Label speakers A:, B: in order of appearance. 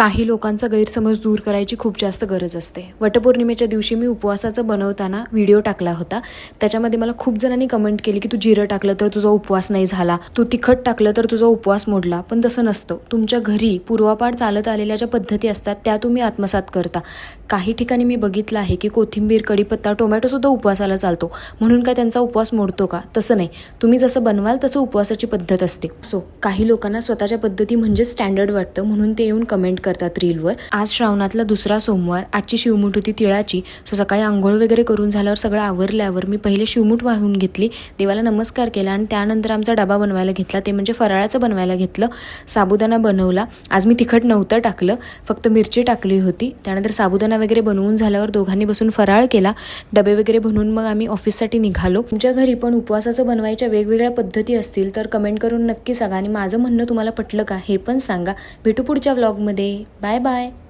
A: काही लोकांचा गैरसमज दूर करायची खूप जास्त गरज असते. वटपौर्णिमेच्या दिवशी मी उपवासाचं बनवताना व्हिडिओ टाकला होता. त्याच्यामध्ये मला खूप जणांनी कमेंट केली की तू जिरं टाकलं तर तुझा उपवास नाही झाला. तू तिखट टाकलं तर तुझा उपवास मोडला. पण तसं नसतं. तुमच्या घरी पूर्वापार चालत आलेल्या ज्या पद्धती असतात त्या तुम्ही आत्मसात करता. काही ठिकाणी मी बघितलं आहे की कोथिंबीर कढीपत्ता टोमॅटोसुद्धा उपवासाला चालतो. म्हणून काय त्यांचा उपवास मोडतो का? तसं नाही. तुम्ही जसं बनवाल तसं उपवासाची पद्धत असते. सो काही लोकांना स्वतःच्या पद्धती म्हणजे स्टँडर्ड वाटतं. म्हणून ते येऊन कमेंट करतात रीलवर. आज श्रावणातला दुसरा सोमवार. आजची शिवमूठ होती तिळाची. सो सकाळी आंघोळ वगैरे करून झाल्यावर सगळं आवरल्यावर मी पहिले शिवमूठ वाहून घेतली. देवाला नमस्कार केला आणि त्यानंतर आमचा डबा बनवायला घेतला. ते म्हणजे फराळाचं बनवायला घेतलं. साबुदाणा बनवला. आज मी तिखट नव्हतं टाकलं. फक्त मिरची टाकली होती. त्यानंतर साबुदाणा वगैरे बनवून झाल्यावर दोघांनी बसून फराळ केला. डबे वगैरे बनवून मग आम्ही ऑफिससाठी निघालो. तुमच्या घरी पण उपवासाचं बनवायच्या वेगवेगळ्या पद्धती असतील तर कमेंट करून नक्की सांगा आणि माझं म्हणणं तुम्हाला पटलं का हे पण सांगा. भेटू पुढच्या व्लॉगमध्ये Bye bye.